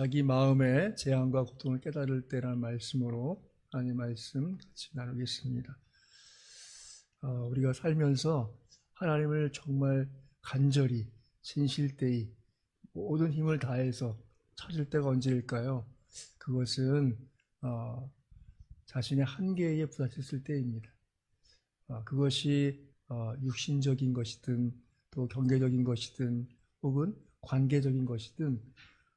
자기 마음의 재앙과 고통을 깨달을 때라는 말씀으로 하나님 말씀 같이 나누겠습니다. 어, 우리가 살면서 하나님을 정말 간절히 진실되이 모든 힘을 다해서 찾을 때가 언제일까요? 그것은 어, 자신의 한계에 부딪혔을 때입니다. 어, 그것이 어, 육신적인 것이든 또 경제적인 것이든 혹은 관계적인 것이든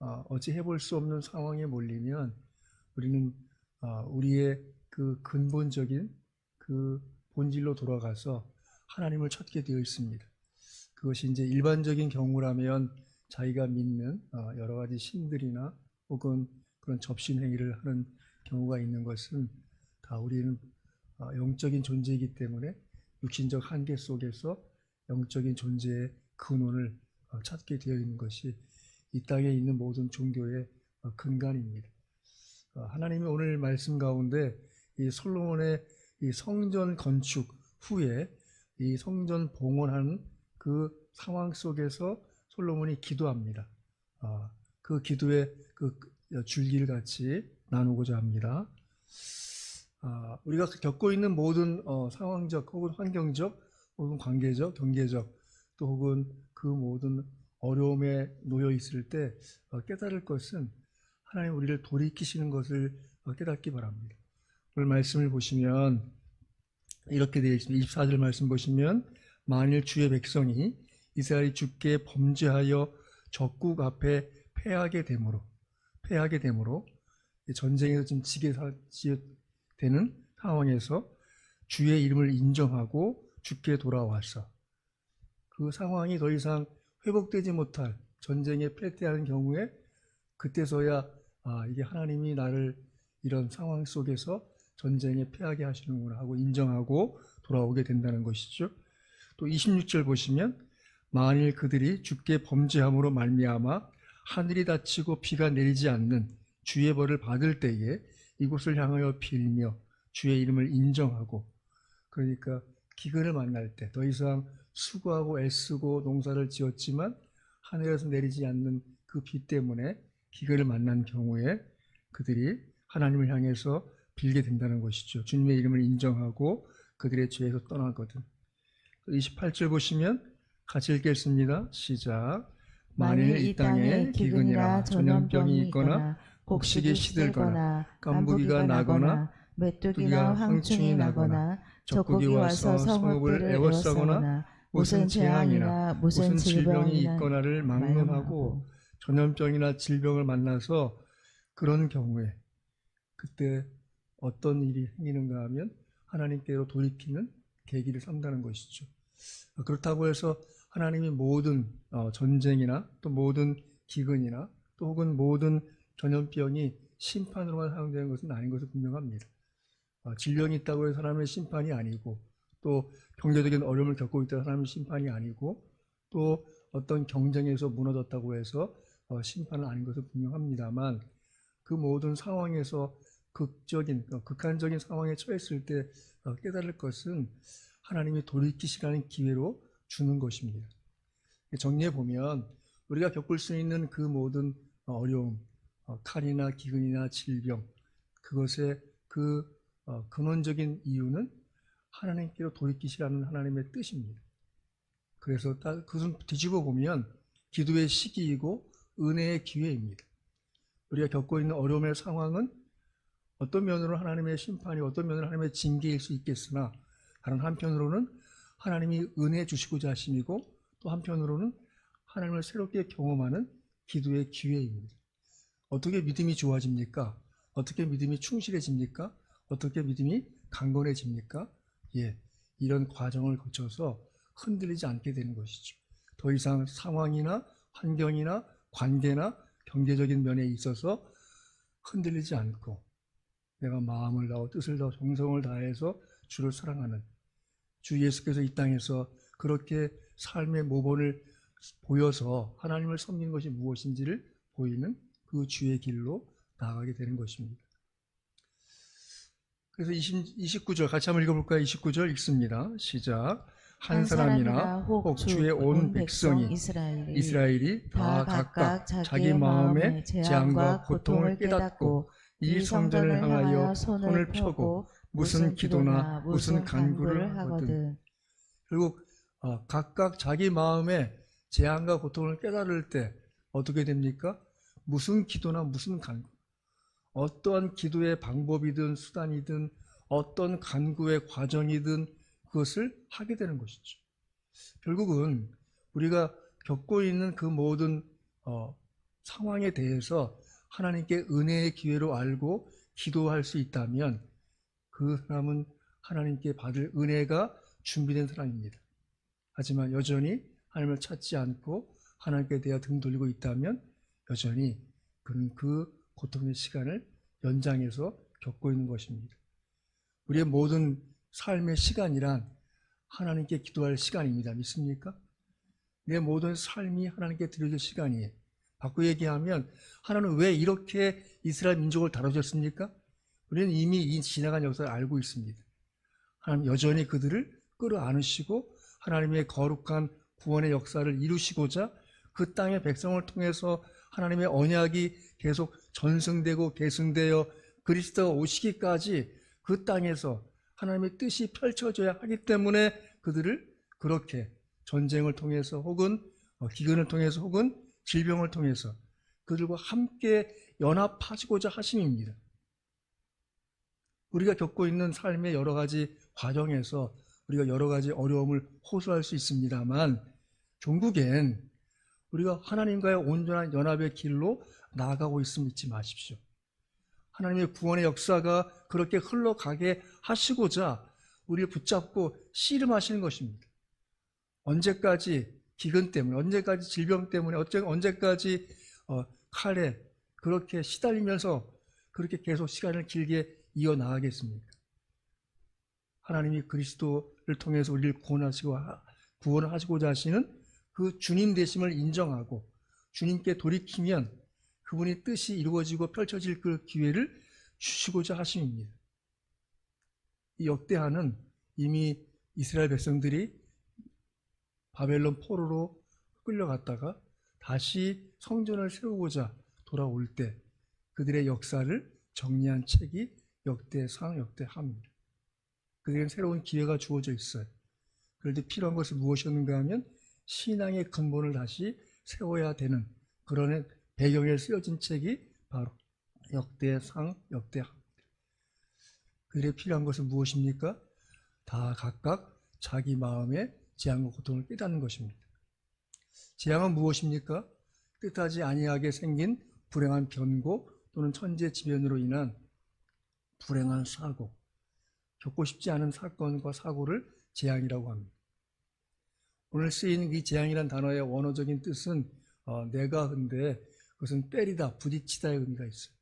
어, 어찌 해볼 수 없는 상황에 몰리면 우리는 어, 우리의 그 근본적인 그 본질로 돌아가서 하나님을 찾게 되어 있습니다. 그것이 이제 일반적인 경우라면 자기가 믿는 어, 여러 가지 신들이나 혹은 그런 접신 행위를 하는 경우가 있는 것은 다 우리는 어, 영적인 존재이기 때문에 육신적 한계 속에서 영적인 존재의 근원을 어, 찾게 되어 있는 것이 이 땅에 있는 모든 종교의 어, 근간입니다. 어, 하나님이 오늘 말씀 가운데 이 솔로몬의 이 성전 건축 후에 이 성전 봉헌하는 그 상황 속에서 솔로몬이 기도합니다. 아, 그 기도의 그 줄기를 같이 나누고자 합니다. 아, 우리가 겪고 있는 모든 어, 상황적 혹은 환경적 혹은 관계적 경제적 또 혹은 그 모든 어려움에 놓여 있을 때 어, 깨달을 것은 하나님 우리를 돌이키시는 것을 어, 깨닫기 바랍니다. 오늘 말씀을 보시면 이렇게 되어 있습니다. 24절 말씀 보시면 만일 주의 백성이 이스라엘이 주께 범죄하여 적국 앞에 패하게 되므로 패하게 되므로 전쟁에서 지금 지게 되는 상황에서 주의 이름을 인정하고 주께 돌아와서 그 상황이 더 이상 회복되지 못할 전쟁에 패퇴하는 경우에 그때서야 아 이게 하나님이 나를 이런 상황 속에서 전쟁에 패하게 하시는구나 하고 인정하고 돌아오게 된다는 것이죠. 또 26절 보시면 만일 그들이 주께 범죄함으로 말미암아 하늘이 닫히고 비가 내리지 않는 주의 벌을 받을 때에 이곳을 향하여 빌며 주의 이름을 인정하고 그러니까 기근을 만날 때 더 이상 수고하고 애쓰고 농사를 지었지만 하늘에서 내리지 않는 그 비 때문에 기근을 만난 경우에 그들이 하나님을 향해서 빌게 된다는 것이죠. 주님의 이름을 인정하고 그들의 죄에서 떠나거든. 28절 보시면 같이 읽겠습니다. 시작. 만일 이 땅에 기근이나 전염병이 있거나 곡식이 시들거나 깐부기가 나거나 메뚜기나 황충이 나거나 적국이 와서 성읍을 에워싸거나 무슨 재앙이나 무슨 질병이 있거나를 막론하고 전염병이나 질병을 만나서 그런 경우에 그때 어떤 일이 생기는가 하면 하나님께로 돌이키는 계기를 삼다는 것이죠. 그렇다고 해서 하나님이 모든 어, 전쟁이나 또 모든 기근이나 또 혹은 모든 전염병이 심판으로만 사용되는 것은 아닌 것은 분명합니다. 어, 질병이 있다고 해서 하나님의 심판이 아니고 또 경제적인 어려움을 겪고 해서 하나님의 심판이 아니고 또 어떤 경쟁에서 무너졌다고 해서 어, 심판은 아닌 것은 분명합니다만 그 모든 상황에서 극적인 어, 극한적인 상황에 처했을 때 어, 깨달을 것은 하나님이 돌이키시라는 기회로 주는 것입니다. 정리해 보면 우리가 겪을 수 있는 그 모든 어, 어려움, 어, 칼이나 기근이나 질병 그것의 그 어, 근원적인 이유는 하나님께로 돌이키시라는 하나님의 뜻입니다. 그래서 딱 그것은 뒤집어 보면 기도의 시기이고 은혜의 기회입니다. 우리가 겪고 있는 어려움의 상황은 어떤 면으로 하나님의 심판이 어떤 면으로 하나님의 징계일 수 있겠으나 다른 한편으로는 하나님이 은혜 주시고자 하심이고 또 한편으로는 하나님을 새롭게 경험하는 기도의 기회입니다. 어떻게 믿음이 좋아집니까? 어떻게 믿음이 충실해집니까? 어떻게 믿음이 강건해집니까? 예, 이런 과정을 거쳐서 흔들리지 않게 되는 것이죠. 더 이상 상황이나 환경이나 관계나 경제적인 면에 있어서 흔들리지 않고 내가 마음을 다하고 뜻을 다하고 정성을 다해서 주를 사랑하는 주 예수께서 이 땅에서 그렇게 삶의 모본을 보여서 하나님을 섬기는 것이 무엇인지를 보이는 그 주의 길로 나아가게 되는 것입니다. 그래서 20, 29절 같이 한번 읽어볼까요? 29절 읽습니다. 시작. 한 사람이나 혹 주의 온 백성이 이스라엘이 이스라엘이 다 각각 자기 마음의 재앙과 고통을 깨닫고 이 성전을 향하여 손을 펴고 무슨 기도나 무슨 간구를 하거든 결국 어, 각각 자기 마음의 재앙과 고통을 깨달을 때 어떻게 됩니까? 무슨 기도나 무슨 간구 어떠한 기도의 방법이든 수단이든 어떤 간구의 과정이든 그것을 하게 되는 것이죠. 결국은 우리가 겪고 있는 그 모든 어, 상황에 대해서 하나님께 은혜의 기회로 알고 기도할 수 있다면 그 사람은 하나님께 받을 은혜가 준비된 사람입니다. 하지만 여전히 하나님을 찾지 않고 하나님께 대하 등 돌리고 있다면 여전히 그는 그 고통의 시간을 연장해서 겪고 있는 것입니다. 우리의 모든 삶의 시간이란 하나님께 기도할 시간입니다. 믿습니까? 내 모든 삶이 하나님께 드려질 시간이에요. 바꿔 얘기하면 하나님은 왜 이렇게 이스라엘 민족을 다뤄줬습니까? 우리는 이미 이 지나간 역사를 알고 있습니다. 하나님 여전히 그들을 끌어안으시고 하나님의 거룩한 구원의 역사를 이루시고자 그 땅의 백성을 통해서 하나님의 언약이 계속 전승되고 계승되어 그리스도가 오시기까지 그 땅에서 하나님의 뜻이 펼쳐져야 하기 때문에 그들을 그렇게 전쟁을 통해서 혹은 어, 기근을 통해서 혹은 질병을 통해서 그들과 함께 연합하시고자 하심입니다. 우리가 겪고 있는 삶의 여러 가지 과정에서 우리가 여러 가지 어려움을 호소할 수 있습니다만 종국엔 우리가 하나님과의 온전한 연합의 길로 나아가고 있음을 잊지 마십시오. 하나님의 구원의 역사가 그렇게 흘러가게 하시고자 우리를 붙잡고 씨름하시는 것입니다. 언제까지 기근 때문에, 언제까지 질병 때문에, 언제까지 어, 칼에 그렇게 시달리면서 그렇게 계속 시간을 길게 이어나가겠습니까? 하나님이 그리스도를 통해서 우리를 구원하시고 구원을 하시고자 하시는 그 주님 되심을 인정하고 주님께 돌이키면 그분의 뜻이 이루어지고 펼쳐질 그 기회를 주시고자 하심입니다. 이 역대하는 이미 이스라엘 백성들이 바벨론 포로로 끌려갔다가 다시 성전을 세우고자 돌아올 때 그들의 역사를 정리한 책이 역대상, 역대합니다. 그들에게 새로운 기회가 주어져 있어요. 그런데 필요한 것은 무엇이었는가 하면 신앙의 근본을 다시 세워야 되는 그런 배경에 쓰여진 책이 바로 역대상, 역대합니다. 그들에 필요한 것은 무엇입니까? 다 각각 자기 마음의 재앙과 고통을 깨닫는 것입니다. 재앙은 무엇입니까? 뜻하지 아니하게 생긴 불행한 변고 또는 천재지변으로 인한 불행한 사고, 겪고 싶지 않은 사건과 사고를 재앙이라고 합니다. 오늘 쓰인 이 재앙이란 단어의 원어적인 뜻은 어, 내가 근데 그것은 때리다, 부딪히다의 의미가 있어요.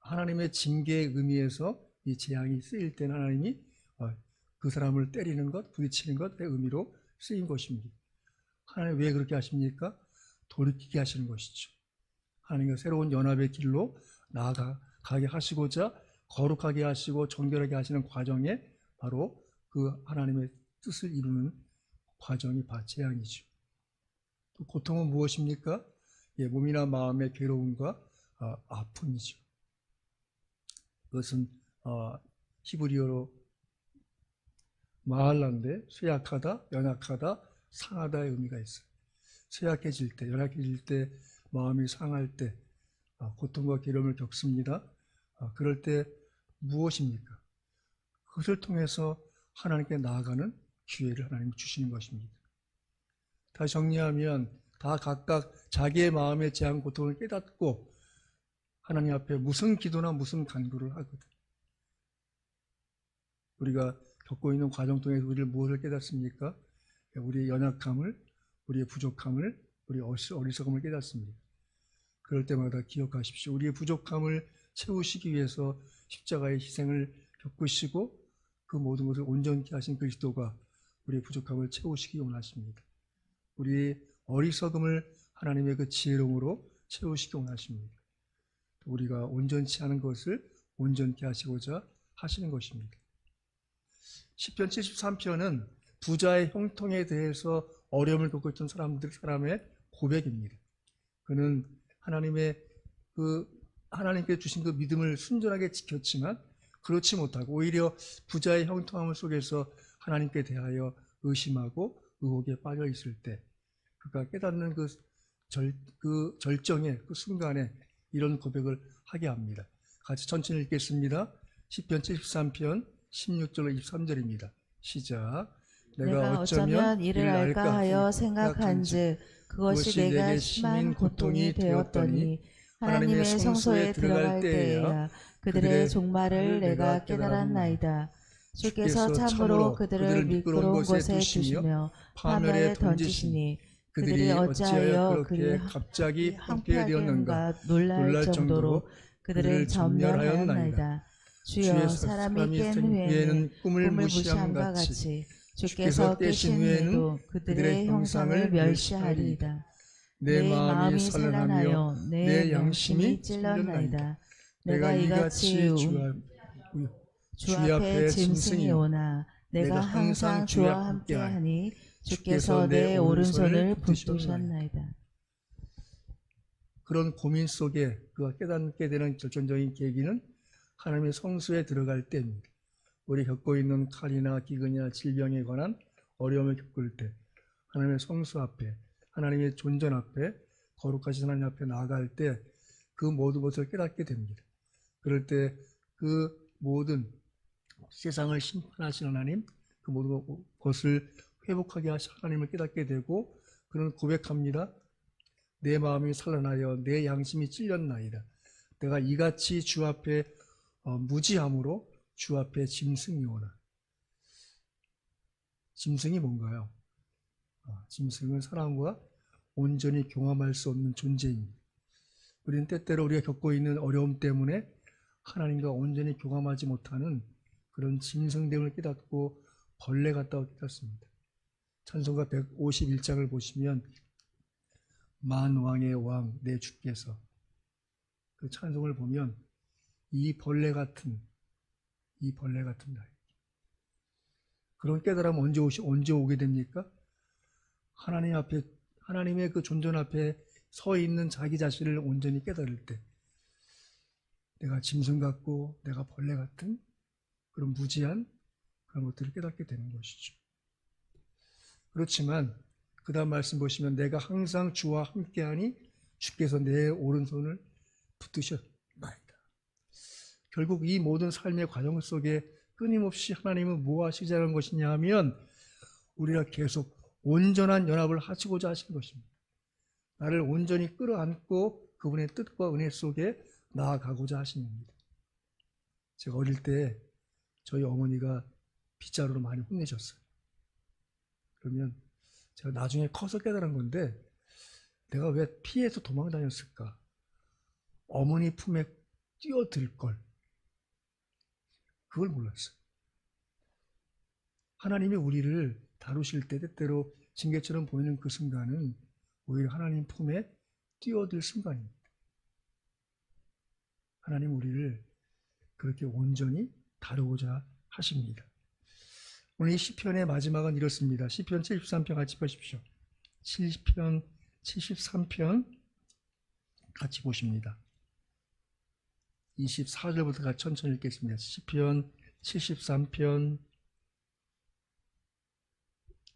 하나님의 징계의 의미에서 이 재앙이 쓰일 때는 하나님이 어, 그 사람을 때리는 것, 부딪히는 것의 의미로 쓰인 것입니다. 하나님 왜 그렇게 하십니까? 돌이키게 하시는 것이죠. 하나님과 새로운 연합의 길로 나아가게 하시고자 거룩하게 하시고 정결하게 하시는 과정에 바로 그 하나님의 뜻을 이루는 과정이 재앙이죠. 또 고통은 무엇입니까? 예, 몸이나 마음의 괴로움과 어, 아픔이죠. 그것은 어, 히브리어로 마할란데 쇠약하다, 연약하다, 상하다의 의미가 있어요. 쇠약해질 때, 연약해질 때, 마음이 상할 때 어, 고통과 괴로움을 겪습니다. 어, 그럴 때 무엇입니까? 그것을 통해서 하나님께 나아가는 기회를 하나님 주시는 것입니다. 다시 정리하면 다 각각 자기의 마음의 재앙 고통을 깨닫고 하나님 앞에 무슨 기도나 무슨 간구를 하거든. 우리가 겪고 있는 과정 통해서 우리를 무엇을 깨닫습니까? 우리의 연약함을, 우리의 부족함을, 우리의 어리석음을 깨닫습니다. 그럴 때마다 기억하십시오. 우리의 부족함을 채우시기 위해서 십자가의 희생을 겪으시고 그 모든 것을 온전히 하신 그리스도가 우리의 부족함을 채우시기 원하십니다. 우리의 어리석음을 하나님의 그 지혜로움으로 채우시기 원하십니다. 우리가 온전치 않은 것을 온전케 하시고자 하시는 것입니다. 10편 73편은 부자의 형통에 대해서 어려움을 겪고 있던 사람들 사람의 고백입니다. 그는 하나님의 그 하나님께 주신 그 믿음을 순전하게 지켰지만 그렇지 못하고 오히려 부자의 형통함 속에서 하나님께 대하여 의심하고 의혹에 빠져 있을 때 그가 깨닫는 그, 절, 그 절정의 그 순간에 이런 고백을 하게 합니다. 같이 천천히 읽겠습니다. 10편 73편 16절로 23절입니다. 시작. 내가 어쩌면 이를 알까 하여 생각한즉 그것이 내가 심한 고통이 되었더니 하나님의 성소에 들어갈 때에야 그들의 종말을 내가 깨달았나이다. 주께서 참으로 그들을 미끄러운 곳에 두시며 파멸에 던지시니 그들이 어찌하여 그리 갑자기 함께 되었는가 놀랄 정도로 그들을 전멸하였나이다. 주여 사람이 깬 후에는 꿈을 무시함과 같이 주께서 깨신 후에도 그들의 형상을 멸시하리이다. 내 마음이 산란하여 내 양심이 찔렀나이다. 내가 이같이 주 앞에 짐승이 오나 내가 항상 주와 함께하니 주께서 내 오른손을 붙드셨나이다. 그런 고민 속에 그가 깨닫게 되는 결정적인 계기는 하나님의 성수에 들어갈 때입니다. 우리 겪고 있는 칼이나 기근이나 질병에 관한 어려움을 겪을 때 하나님의 성수 앞에 하나님의 존전 앞에 거룩하신 하나님 앞에 나아갈 때 그 모든 것을 깨닫게 됩니다. 그럴 때 그 모든 세상을 심판하신 하나님 그 모든 것을 회복하게 하신 하나님을 깨닫게 되고 그는 고백합니다. 내 마음이 산란하여 내 양심이 찔렸나이다. 내가 이같이 주 앞에 어, 무지함으로 주 앞에 짐승이 오나. 짐승이 뭔가요? 아, 짐승은 사람과 온전히 경험할 수 없는 존재입니다. 우리는 때때로 우리가 겪고 있는 어려움 때문에 하나님과 온전히 교감하지 못하는 그런 짐승됨을 깨닫고 벌레 같다고 깨닫습니다. 찬송가 151장을 보시면 만 왕의 왕 내 주께서 그 찬송을 보면 이 벌레 같은 이 벌레 같은 나이 그런 깨달음 언제 오시 언제 오게 됩니까? 하나님 앞에 하나님의 그 존전 앞에 서 있는 자기 자신을 온전히 깨달을 때 내가 짐승 같고 내가 벌레 같은 그런 무지한 그런 것들을 깨닫게 되는 것이죠. 그렇지만 그 다음 말씀 보시면 내가 항상 주와 함께하니 주께서 내 오른손을 붙드셨나이다. 결국 이 모든 삶의 과정 속에 끊임없이 하나님은 뭐 하시자는 것이냐 하면 우리가 계속 온전한 연합을 하시고자 하신 것입니다. 나를 온전히 끌어안고 그분의 뜻과 은혜 속에 나아가고자 하신 겁니다. 제가 어릴 때 저희 어머니가 빗자루로 많이 혼내셨어요. 그러면 제가 나중에 커서 깨달은 건데 내가 왜 피해서 도망 다녔을까? 어머니 품에 뛰어들 걸. 그걸 몰랐어요. 하나님이 우리를 다루실 때 때때로 징계처럼 보이는 그 순간은 오히려 하나님 품에 뛰어들 순간입니다. 하나님 우리를 그렇게 온전히 다루고자 하십니다. 오늘 이 시편의 마지막은 이렇습니다. 시편 73편 같이 보십시오. 70편 73편 같이 보십니다. 24절부터 같이 천천히 읽겠습니다. 시편 73편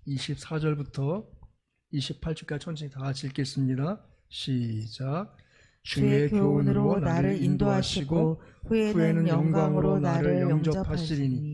24절부터 28절까지 천천히 다 같이 읽겠습니다. 시작. 주의 교훈으로 나를 인도하시고 후에는 영광으로 나를 영접하시리니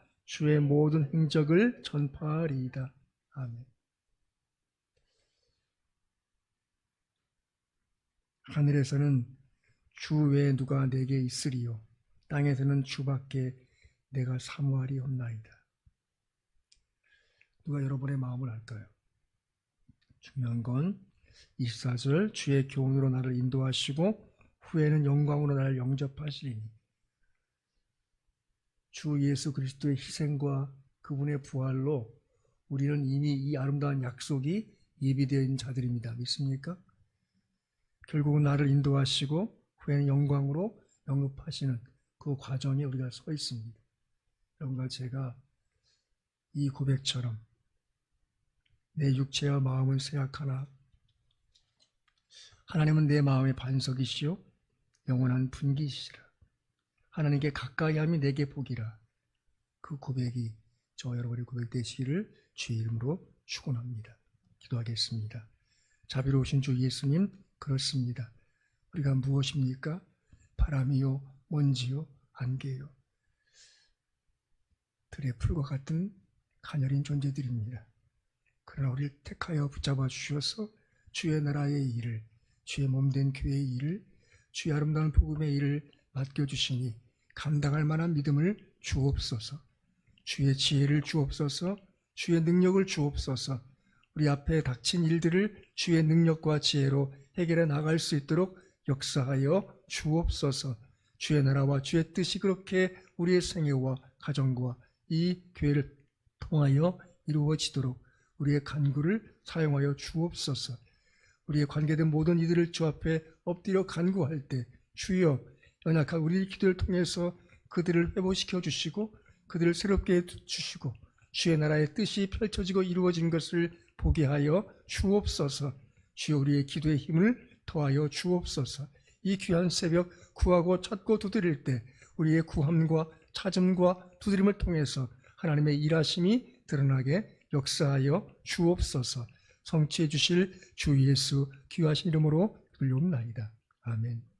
주의 모든 행적을 전파하리이다. 아멘. 하늘에서는 주 외에 누가 내게 있으리요 땅에서는 주밖에 내가 사모하리옵나이다. 누가 여러분의 마음을 알까요? 중요한 건 24절 주의 교훈으로 나를 인도하시고 후에는 영광으로 나를 영접하시리니 주 예수 그리스도의 희생과 그분의 부활로 우리는 이미 이 아름다운 약속이 예비되어 있는 자들입니다. 믿습니까? 결국은 나를 인도하시고 후에는 영광으로 영접하시는 그 과정에 우리가 서 있습니다. 여러분과 제가 이 고백처럼 내 육체와 마음은 쇠약하나 하나님은 내 마음의 반석이시요 영원한 분기시라 하나님께 가까이함이 내게 복이라 그 고백이 저 여러분의 고백 되시기를 주의 이름으로 축원합니다. 기도하겠습니다. 자비로우신 주 예수님 그렇습니다. 우리가 무엇입니까? 바람이요 먼지요 안개요 들의 풀과 같은 가녀린 존재들입니다. 그러나 우리를 택하여 붙잡아 주셔서 주의 나라의 일을 주의 몸된 교회의 일을 주의 아름다운 복음의 일을 맡겨주시니 감당할 만한 믿음을 주옵소서. 주의 지혜를 주옵소서. 주의 능력을 주옵소서. 우리 앞에 닥친 일들을 주의 능력과 지혜로 해결해 나갈 수 있도록 역사하여 주옵소서. 주의 나라와 주의 뜻이 그렇게 우리의 생애와 가정과 이 교회를 통하여 이루어지도록 우리의 간구를 사용하여 주옵소서. 우리의 관계된 모든 이들을 주 앞에 엎드려 간구할 때 주여 연약한 우리의 기도를 통해서 그들을 회복시켜 주시고 그들을 새롭게 해 주시고 주의 나라의 뜻이 펼쳐지고 이루어진 것을 보게 하여 주옵소서. 주여 우리의 기도의 힘을 더하여 주옵소서. 이 귀한 새벽 구하고 찾고 두드릴 때 우리의 구함과 찾음과 두드림을 통해서 하나님의 일하심이 드러나게 역사하여 주옵소서 성취해 주실 주 예수 귀하신 이름으로 불리옵나이다. 아멘.